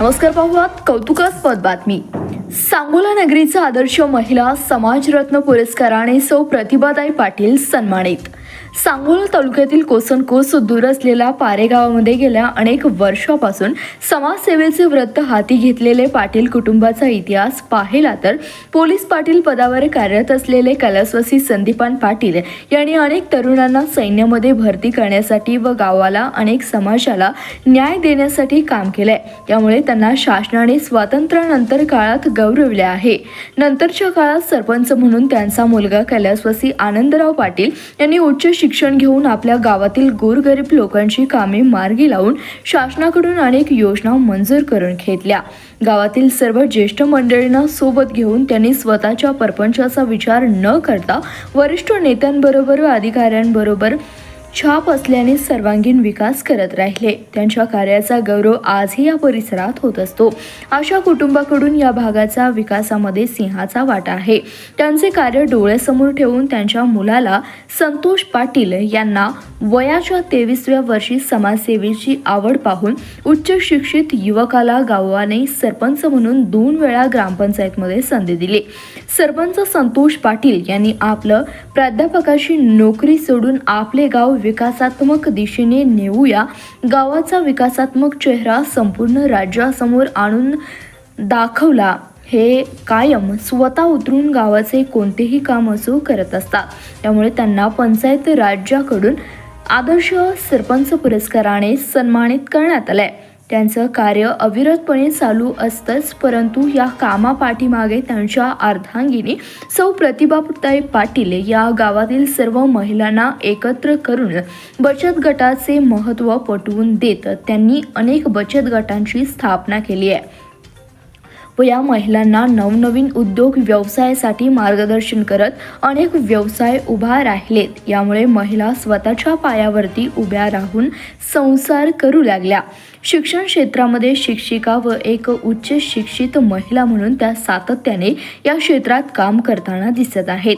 नमस्कार पाहुयात कौतुकास्पद बातमी. सांगोला नगरीचा आदर्श महिला समाजरत्न पुरस्काराने सौ प्रतिभाताई पाटील सन्मानित. सांगोला तालुक्यातील कोसनकोस दूर असलेल्या पारेगावामध्ये गेल्या अनेक वर्षापासून समाजसेवेचे व्रत हाती घेतलेले पाटील कुटुंबाचा इतिहास पाहिला तर पोलीस पाटील पदावर कार्यरत असलेले कैलासवासी संदीपान पाटील यांनी अनेक तरुणांना सैन्यामध्ये भरती करण्यासाठी व गावाला अनेक समाजाला न्याय देण्यासाठी काम केलंय. त्यामुळे त्यांना शासनाने स्वातंत्र्यानंतर काळात गौरवले आहे. नंतरच्या काळात सरपंच म्हणून त्यांचा मुलगा कैलासवासी आनंदराव पाटील यांनी उच्च शिक्षण घेऊन आपल्या गावातील गोरगरीब लोकांची कामे मार्गी लावून शासनाकडून अनेक योजना मंजूर करून घेतल्या. गावातील सर्व ज्येष्ठ मंडळींना सोबत घेऊन त्यांनी स्वतःच्या परपंचाचा विचार न करता वरिष्ठ नेत्यांबरोबर व अधिकाऱ्यांबरोबर छाप असल्याने सर्वांगीण विकास करत राहिले. त्यांच्या कार्याचा गौरव आजही या परिसरात होत असतो. अशा कुटुंबाकडून या भागाचा विकासामध्ये सिंहाचा वाटा आहे. त्यांचे कार्य डोळ्यासमोर ठेवून त्यांच्या मुलाला संतोष पाटील यांना वयाच्या तेवीसव्या वर्षी समाजसेवेची आवड पाहून उच्च शिक्षित युवकाला गावाने सरपंच म्हणून दोन वेळा ग्रामपंचायतमध्ये संधी दिली. सरपंच संतोष पाटील यांनी आपलं प्राध्यापकाची नोकरी सोडून आपले गाव विकासात्मक दिशेने नेऊया गावाचा विकासात्मक चेहरा संपूर्ण राज्यासमोर आणून दाखवला हे कायम स्वतः उतरून गावाचे कोणतेही काम असो करत असतात. त्यामुळे त्यांना पंचायत राज्याकडून आदर्श सरपंच पुरस्काराने सन्मानित करण्यात आलंय. त्यांचं कार्य अविरतपणे चालू असतंच परंतु या कामापाठीमागे त्यांच्या अर्धांगिनी सौ प्रतिभाताई पाटील या गावातील सर्व महिलांना एकत्र करून बचत गटाचे महत्त्व पटवून देत त्यांनी अनेक बचत गटांची स्थापना केली आहे. व या महिलांना नवनवीन उद्योग व्यवसायासाठी मार्गदर्शन करत अनेक व्यवसाय उभा राहिलेत. यामुळे महिला स्वतःच्या पायावरती उभ्या राहून संसार करू लागल्या. शिक्षण क्षेत्रामध्ये शिक्षिका व एक उच्च शिक्षित महिला म्हणून त्या सातत्याने या क्षेत्रात काम करताना दिसत आहेत.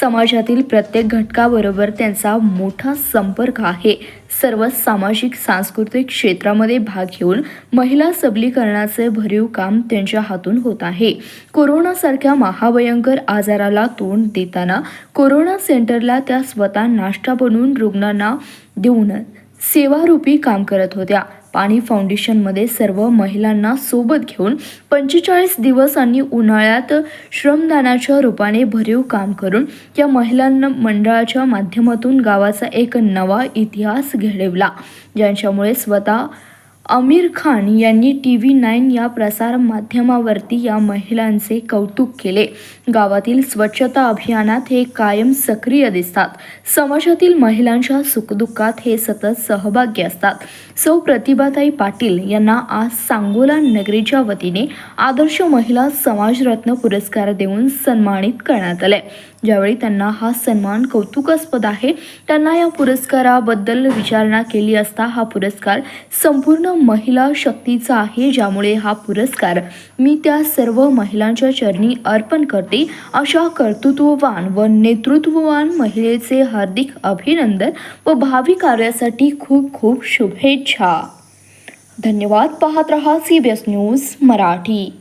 समाजातील प्रत्येक घटकाबरोबर त्यांचा मोठा संपर्क आहे. सर्व सामाजिक सांस्कृतिक क्षेत्रामध्ये भाग घेऊन महिला सबलीकरणाचे भरीव काम त्यांच्या हातून होत आहे. कोरोनासारख्या महाभयंकर आजाराला तोंड देताना कोरोना सेंटरला त्या स्वतः नाश्ता बनवून रुग्णांना देऊन सेवारूपी काम करत होत्या. पाणी फाउंडेशनमध्ये सर्व महिलांना सोबत घेऊन पंचेचाळीस दिवस आणि उन्हाळ्यात श्रमदानाच्या रूपाने भरीव काम करून या महिलांना मंडळाच्या माध्यमातून गावाचा एक नवा इतिहास घडवला ज्यांच्यामुळे स्वतः आमिर खान यांनी टी व्ही नाईन या प्रसारमाध्यमावरती या महिलांचे कौतुक केले. गावातील स्वच्छता अभियानात हे कायम सक्रिय दिसतात. समाजातील महिलांच्या सुखदुःखात हे सतत सहभागी असतात. सौ प्रतिभाताई पाटील यांना आज सांगोला नगरीच्या वतीने आदर्श महिला समाजरत्न पुरस्कार देऊन सन्मानित करण्यात आले. ज्यावेळी त्यांना हा सन्मान कौतुकास्पद आहे त्यांना या पुरस्काराबद्दल विचारणा केली असता हा पुरस्कार संपूर्ण महिला शक्तीचा आहे ज्यामुळे हा पुरस्कार मी त्या सर्व महिलांच्या चरणी अर्पण करते. अशा कर्तृत्ववान व नेतृत्ववान महिलेचे हार्दिक अभिनंदन व भावी कार्यासाठी खूप खूप शुभेच्छा. धन्यवाद पाहत रहा C B S news Marathi.